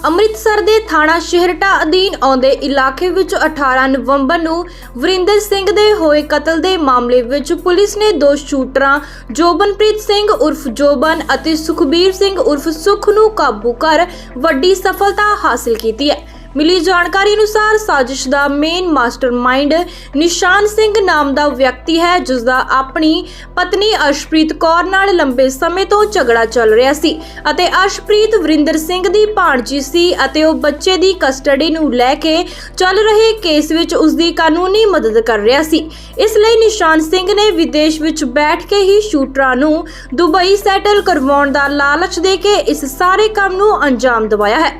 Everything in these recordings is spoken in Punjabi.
ਅੰਮ੍ਰਿਤਸਰ ਦੇ ਥਾਣਾ ਸ਼ਹਿਰਟਾ ਅਧੀਨ ਆਉਂਦੇ ਇਲਾਕੇ ਵਿੱਚ 18 ਨਵੰਬਰ ਨੂੰ ਵਰਿੰਦਰ ਸਿੰਘ ਦੇ ਹੋਏ ਕਤਲ ਦੇ ਮਾਮਲੇ ਵਿੱਚ ਪੁਲਿਸ ਨੇ ਦੋ ਸ਼ੂਟਰਾਂ ਜੋਬਨਪ੍ਰੀਤ ਸਿੰਘ ਉਰਫ ਜੋਬਨ ਅਤੇ ਸੁਖਬੀਰ ਸਿੰਘ ਉਰਫ ਸੁਖ ਨੂੰ ਕਾਬੂ ਕਰ ਵੱਡੀ ਸਫਲਤਾ ਹਾਸਲ ਕੀਤੀ ਹੈ। ਮਿਲੀ ਜਾਣਕਾਰੀ ਅਨੁਸਾਰ ਸਾਜ਼ਿਸ਼ ਦਾ ਮੇਨ ਮਾਸਟਰਮਾਈਂਡ ਨਿਸ਼ਾਨ ਸਿੰਘ ਨਾਮ ਦਾ ਵਿਅਕਤੀ ਹੈ ਜਿਸ ਦਾ ਆਪਣੀ ਪਤਨੀ ਅਰਸ਼ਪ੍ਰੀਤ ਕੌਰ ਨਾਲ ਲੰਬੇ ਸਮੇਂ ਤੋਂ ਝਗੜਾ ਚੱਲ ਰਿਹਾ ਸੀ ਅਤੇ ਅਰਸ਼ਪ੍ਰੀਤ ਵਰਿੰਦਰ ਸਿੰਘ ਦੀ ਭਾਣਜੀ ਸੀ ਅਤੇ ਉਹ ਬੱਚੇ ਦੀ ਕਸਟਡੀ ਨੂੰ ਲੈ ਕੇ ਚੱਲ ਰਹੇ ਕੇਸ ਵਿੱਚ ਉਸ ਦੀ ਕਾਨੂੰਨੀ ਮਦਦ ਕਰ ਰਿਹਾ ਸੀ। ਇਸ ਲਈ ਨਿਸ਼ਾਨ ਸਿੰਘ ਨੇ ਵਿਦੇਸ਼ ਵਿੱਚ ਬੈਠ ਕੇ ਹੀ ਸ਼ੂਟਰਾਂ ਨੂੰ ਦੁਬਈ ਸੈਟਲ ਕਰਵਾਉਣ ਦਾ ਲਾਲਚ ਦੇ ਕੇ ਇਸ ਸਾਰੇ ਕੰਮ ਨੂੰ ਅੰਜਾਮ ਦਿਵਾਇਆ ਹੈ।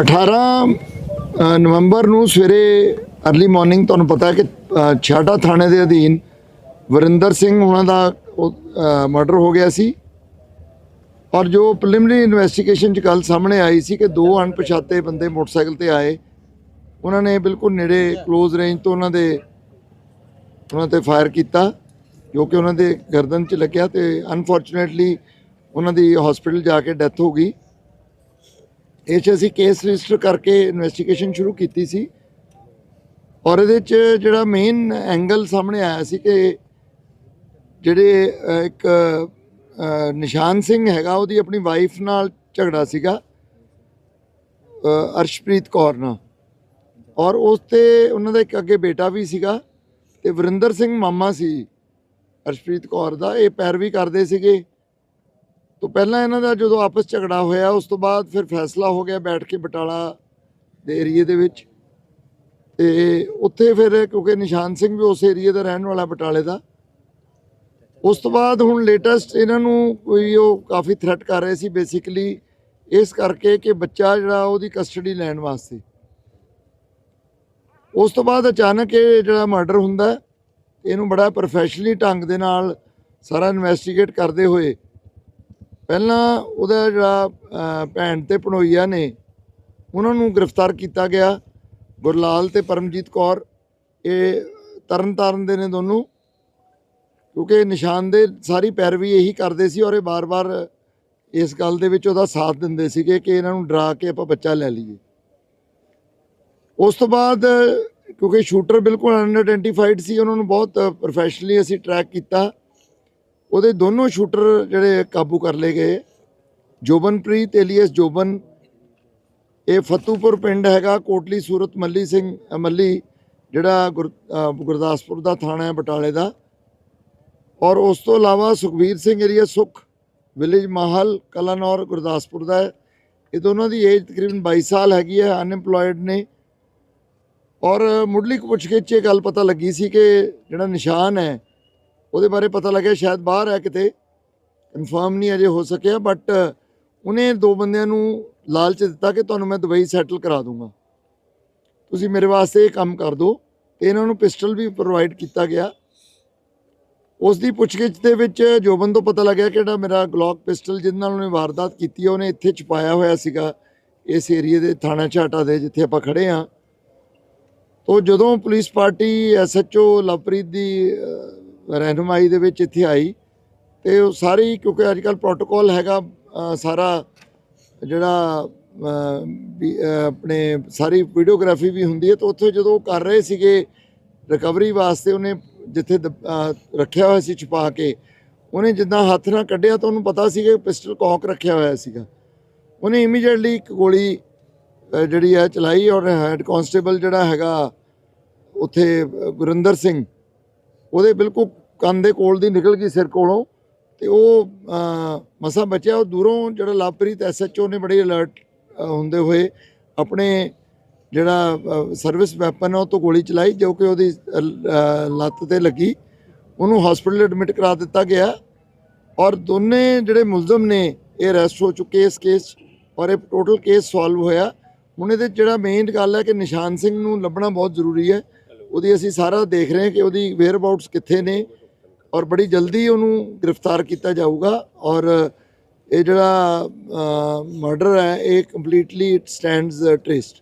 18 ਨਵੰਬਰ ਨੂੰ ਸਵੇਰੇ ਅਰਲੀ ਮਾਰਨਿੰਗ ਤੁਹਾਨੂੰ ਪਤਾ ਹੈ ਕਿ ਛਾਟਾ ਥਾਣੇ ਦੇ ਅਧੀਨ ਵਰਿੰਦਰ ਸਿੰਘ ਉਹਨਾਂ ਦਾ ਮਰਡਰ ਹੋ ਗਿਆ ਸੀ। ਔਰ ਜੋ ਪ੍ਰੀਲਿਮਿਨਰੀ ਇਨਵੈਸਟੀਗੇਸ਼ਨ ਚ ਕੱਲ ਸਾਹਮਣੇ ਆਈ ਸੀ ਕਿ ਦੋ ਅਣਪਛਾਤੇ ਬੰਦੇ ਮੋਟਰਸਾਈਕਲ ਤੇ ਆਏ, ਉਹਨਾਂ ਨੇ ਬਿਲਕੁਲ ਨੇੜੇ ক্লোਜ਼ ਰੇਂਜ ਤੋਂ ਉਹਨਾਂ ਦੇ, ਉਹਨਾਂ ਤੇ ਫਾਇਰ ਕੀਤਾ, ਜੋ ਕਿ ਉਹਨਾਂ ਦੇ ਗਰਦਨ 'ਚ ਲੱਗਿਆ ਤੇ ਅਨਫੋਰਚੂਨੇਟਲੀ ਉਹਨਾਂ ਦੀ ਹਸਪੀਟਲ ਜਾ ਕੇ ਡੈਥ ਹੋ ਗਈ। ਇਹ 'ਚ ਅਸੀਂ ਕੇਸ ਰਜਿਸਟਰ ਕਰਕੇ ਇਨਵੈਸਟੀਗੇਸ਼ਨ ਸ਼ੁਰੂ ਕੀਤੀ ਸੀ। ਔਰ ਇਹਦੇ 'ਚ ਜਿਹੜਾ ਮੇਨ ਐਂਗਲ ਸਾਹਮਣੇ ਆਇਆ ਸੀ ਕਿ ਜਿਹੜੇ ਇੱਕ ਨਿਸ਼ਾਨ ਸਿੰਘ ਹੈਗਾ, ਉਹਦੀ ਆਪਣੀ ਵਾਈਫ ਨਾਲ ਝਗੜਾ ਸੀਗਾ ਅਰਸ਼ਪ੍ਰੀਤ ਕੌਰ ਨਾਲ। ਔਰ ਉਸ ਤੇ ਉਹਨਾਂ ਦਾ ਇੱਕ ਅੱਗੇ ਬੇਟਾ ਵੀ ਸੀਗਾ ਤੇ ਵਰਿੰਦਰ ਸਿੰਘ ਮਾਮਾ ਸੀ ਅਰਸ਼ਪ੍ਰੀਤ ਕੌਰ ਦਾ। ਇਹ ਪੈਰਵੀ ਕਰਦੇ ਸੀਗੇ। ਤੋਂ ਪਹਿਲਾਂ ਇਹਨਾਂ ਦਾ ਜਦੋਂ ਆਪਸ ਝਗੜਾ ਹੋਇਆ ਉਸ ਤੋਂ ਬਾਅਦ ਫਿਰ ਫੈਸਲਾ ਹੋ ਗਿਆ ਬੈਠ ਕੇ ਬਟਾਲਾ ਦੇ ਏਰੀਏ ਦੇ ਵਿੱਚ। ਤੇ ਉੱਥੇ ਫਿਰ ਕਿਉਂਕਿ ਨਿਸ਼ਾਨ ਸਿੰਘ ਵੀ ਉਸ ਏਰੀਏ ਦਾ ਰਹਿਣ ਵਾਲਾ ਬਟਾਲੇ ਦਾ। ਉਸ ਤੋਂ ਬਾਅਦ ਹੁਣ ਲੇਟੈਸਟ ਇਹਨਾਂ ਨੂੰ ਕੋਈ ਉਹ ਕਾਫੀ ਥ੍ਰੈਟ ਕਰ ਰਹੇ ਸੀ ਬੇਸਿਕਲੀ ਇਸ ਕਰਕੇ ਕਿ ਬੱਚਾ ਜਿਹੜਾ ਉਹਦੀ ਕਸਟਡੀ ਲੈਣ ਵਾਸਤੇ। ਉਸ ਤੋਂ ਬਾਅਦ ਅਚਾਨਕ ਇਹ ਜਿਹੜਾ ਮਰਡਰ ਹੁੰਦਾ ਹੈ, ਇਹਨੂੰ ਬੜਾ ਪ੍ਰੋਫੈਸ਼ਨਲੀ ਢੰਗ ਦੇ ਨਾਲ ਸਾਰਾ ਇਨਵੈਸਟੀਗੇਟ ਕਰਦੇ ਹੋਏ ਪਹਿਲਾਂ ਉਹਦਾ ਜਿਹੜਾ ਭੈਣ ਤੇ ਪਣੋਈਆ ਨੇ, ਉਹਨਾਂ ਨੂੰ ਗ੍ਰਿਫਤਾਰ ਕੀਤਾ ਗਿਆ। ਗੁਰਲਾਲ ਤੇ ਪਰਮਜੀਤ ਕੌਰ, ਇਹ ਤਰਨਤਾਰਨ ਦੇ ਨੇ ਦੋਨੋਂ। ਕਿਉਂਕਿ ਨਿਸ਼ਾਨ ਦੇ ਸਾਰੀ ਪੈਰਵੀ ਇਹੀ ਕਰਦੇ ਸੀ ਔਰ ਇਹ ਬਾਰ-ਬਾਰ ਇਸ ਗੱਲ ਦੇ ਵਿੱਚ ਉਹਦਾ ਸਾਥ ਦਿੰਦੇ ਸੀਗੇ ਕਿ ਇਹਨਾਂ ਨੂੰ ਡਰਾ ਕੇ ਆਪਾਂ ਬੱਚਾ ਲੈ ਲਈਏ। ਉਸ ਤੋਂ ਬਾਅਦ, ਕਿਉਂਕਿ ਸ਼ੂਟਰ ਬਿਲਕੁਲ ਅਨਆਇਡੈਂਟੀਫਾਈਡ ਸੀ, ਉਹਨਾਂ ਨੂੰ ਬਹੁਤ ਪ੍ਰੋਫੈਸ਼ਨਲੀ ਅਸੀਂ ਟਰੈਕ ਕੀਤਾ। ਉਹਦੇ ਦੋਨੋਂ ਸ਼ੂਟਰ ਜਿਹੜੇ ਕਾਬੂ ਕਰ ਲਏ ਗਏ। ਜੋਬਨਪ੍ਰੀਤ ਏਲੀਅਸ ਜੋਬਨ, ਇਹ ਫਤੂਪੁਰ ਪਿੰਡ ਹੈਗਾ, ਕੋਟਲੀ ਸੂਰਤ ਮੱਲੀ ਸਿੰਘ ਮੱਲੀ, ਜਿਹੜਾ ਗੁਰ- ਗੁਰਦਾਸਪੁਰ ਦਾ ਥਾਣਾ ਹੈ ਬਟਾਲੇ ਦਾ। ਔਰ ਉਸ ਤੋਂ ਇਲਾਵਾ ਸੁਖਬੀਰ ਸਿੰਘ ਏਰੀਆ ਸੁਖ, ਵਿਲੇਜ ਮਾਹਲ, ਕਲਾਨੌਰ, ਗੁਰਦਾਸਪੁਰ ਦਾ ਹੈ। ਇਹ ਦੋਨਾਂ ਦੀ ਏਜ ਤਕਰੀਬਨ 22 ਸਾਲ ਹੈਗੀ ਹੈ ਅਨਐਮਪਲੋਇਡ ਨੇ। ਔਰ ਮੁੱਢਲੀ ਪੁੱਛਗਿੱਛ 'ਚ ਇਹ ਗੱਲ ਪਤਾ ਲੱਗੀ ਸੀ ਕਿ ਜਿਹੜਾ ਨਿਸ਼ਾਨ ਹੈ ਉਹਦੇ ਬਾਰੇ ਪਤਾ ਲੱਗਿਆ ਸ਼ਾਇਦ ਬਾਹਰ ਹੈ ਕਿਤੇ। ਕਨਫਰਮ ਨਹੀਂ ਅਜੇ ਹੋ ਸਕਿਆ ਬਟ ਉਹਨੇ ਦੋ ਬੰਦਿਆਂ ਨੂੰ ਲਾਲਚ ਦਿੱਤਾ ਕਿ ਤੁਹਾਨੂੰ ਮੈਂ ਦੁਬਈ ਸੈਟਲ ਕਰਾ ਦੂੰਗਾ। ਤੁਸੀਂ ਮੇਰੇ ਵਾਸਤੇ ਇਹ ਕੰਮ ਕਰ ਦਿਓ ਤੇ ਇਹਨਾਂ ਨੂੰ ਪਿਸਟਲ ਵੀ ਪ੍ਰੋਵਾਈਡ ਕੀਤਾ ਗਿਆ। ਉਸ ਦੀ ਪੁੱਛਗਿੱਛ ਦੇ ਵਿੱਚ ਜੋਬਨ ਤੋਂ ਪਤਾ ਲੱਗਿਆ ਕਿ ਜਿਹੜਾ ਮੇਰਾ ਗਲੌਕ ਪਿਸਟਲ ਜਿਹਦੇ ਨਾਲ ਉਹਨੇ ਵਾਰਦਾਤ ਕੀਤੀ ਹੈ ਉਹਨੇ ਇੱਥੇ ਛੁਪਾਇਆ ਹੋਇਆ ਸੀਗਾ। ਇਸ ਏਰੀਏ ਦੇ ਥਾਣਾ ਝਾਟਾ ਦੇ ਜਿੱਥੇ ਆਪਾਂ ਖੜੇ ਹਾਂ। ਤੋ ਜਦੋਂ ਪੁਲਿਸ ਪਾਰਟੀ ਐਸਐਚਓ ਲਵਪ੍ਰੀਤ ਦੀ ਰਹਿਨੁਮਾਈ ਦੇ ਵਿੱਚ ਇੱਥੇ ਆਈ ਤੇ ਉਹ ਸਾਰੀ ਕਿਉਂਕਿ ਅੱਜ ਕੱਲ ਪ੍ਰੋਟੋਕੋਲ ਹੈਗਾ ਸਾਰਾ ਜਿਹੜਾ ਵੀ, ਆਪਣੇ ਸਾਰੀ ਵੀਡੀਓਗ੍ਰਾਫੀ ਵੀ ਹੁੰਦੀ ਹੈ ਤਾਂ ਉੱਥੇ ਜਦੋਂ ਉਹ ਕਰ ਰਹੇ ਸੀਗੇ ਰਿਕਵਰੀ ਵਾਸਤੇ ਉਹਨੇ ਜਿੱਥੇ ਦਬ- ਰੱਖਿਆ ਹੋਇਆ ਸੀ ਛੁਪਾ ਕੇ ਉਹਨੇ ਜਿੱਦਾਂ ਹੱਥ ਨਾਲ ਕੱਢਿਆ ਤਾਂ ਉਹਨੂੰ ਪਤਾ ਸੀ ਕਿ ਪਿਸਟਲ ਕੌਕ ਰੱਖਿਆ ਹੋਇਆ ਸੀਗਾ। ਉਹਨੇ ਇਮੀਡੀਏਟਲੀ ਇੱਕ ਗੋਲੀ ਜਿਹੜੀ ਹੈ ਚਲਾਈ ਔਰ ਹੈਡ ਕਾਂਸਟੇਬਲ ਜਿਹੜਾ ਹੈਗਾ ਉੱਥੇ ਗੁਰਿੰਦਰ ਸਿੰਘ ਉਹਦੇ ਬਿਲਕੁਲ ਕੰਨ ਦੇ ਕੋਲ ਦੀ ਨਿਕਲ ਗਈ ਸਿਰ ਕੋਲੋਂ ਤੇ ਉਹ ਅਹ, ਮਸਾਂ ਬਚਿਆ। ਉਹ ਦੂਰੋਂ ਜਿਹੜਾ ਲਵਪ੍ਰੀਤ ਐਸਐਚਓ ਨੇ ਬੜੀ ਅਲਰਟ ਹੁੰਦੇ ਹੋਏ ਆਪਣੇ ਜਿਹੜਾ ਸਰਵਿਸ ਵੈਪਨ ਉਹ ਤੋਂ ਗੋਲੀ ਚਲਾਈ ਜੋ ਕਿ ਉਹਦੀ ਲੱਤ ਤੇ ਲੱਗੀ। ਉਹਨੂੰ ਹਸਪੀਟਲ ਐਡਮਿਟ ਕਰਾ ਦਿੱਤਾ ਗਿਆ। ਔਰ ਦੋਨੇ ਜਿਹੜੇ ਮੁਲਜ਼ਮ ਨੇ ਇਹ ਅਰੈਸਟ ਹੋ ਚੁੱਕੇ ਇਸ ਕੇਸ ਔਰ ਇਹ ਟੋਟਲ ਕੇਸ ਸੋਲਵ ਹੋਇਆ। ਹੁਣ ਇਹਦੇ 'ਚ ਜਿਹੜਾ ਮੇਨ ਗੱਲ ਹੈ ਕਿ ਨਿਸ਼ਾਨ ਸਿੰਘ ਨੂੰ ਲੱਭਣਾ ਬਹੁਤ ਜ਼ਰੂਰੀ ਹੈ। ਉਹਦੀ ਅਸੀਂ ਸਾਰਾ ਦੇਖ ਰਹੇ ਹਾਂ ਕਿ ਉਹਦੀ ਵੇਅਰ ਅਬਾਊਟਸ ਕਿੱਥੇ ਨੇ। ਔਰ ਬੜੀ ਜਲਦੀ ਉਹਨੂੰ ਗ੍ਰਿਫਤਾਰ ਕੀਤਾ ਜਾਊਗਾ ਔਰ ਇਹ ਜਿਹੜਾ ਮਰਡਰ ਹੈ, ਇਹ ਕੰਪਲੀਟਲੀ ਇਟ ਸਟੈਂਡਸ ਟ੍ਰੇਸਡ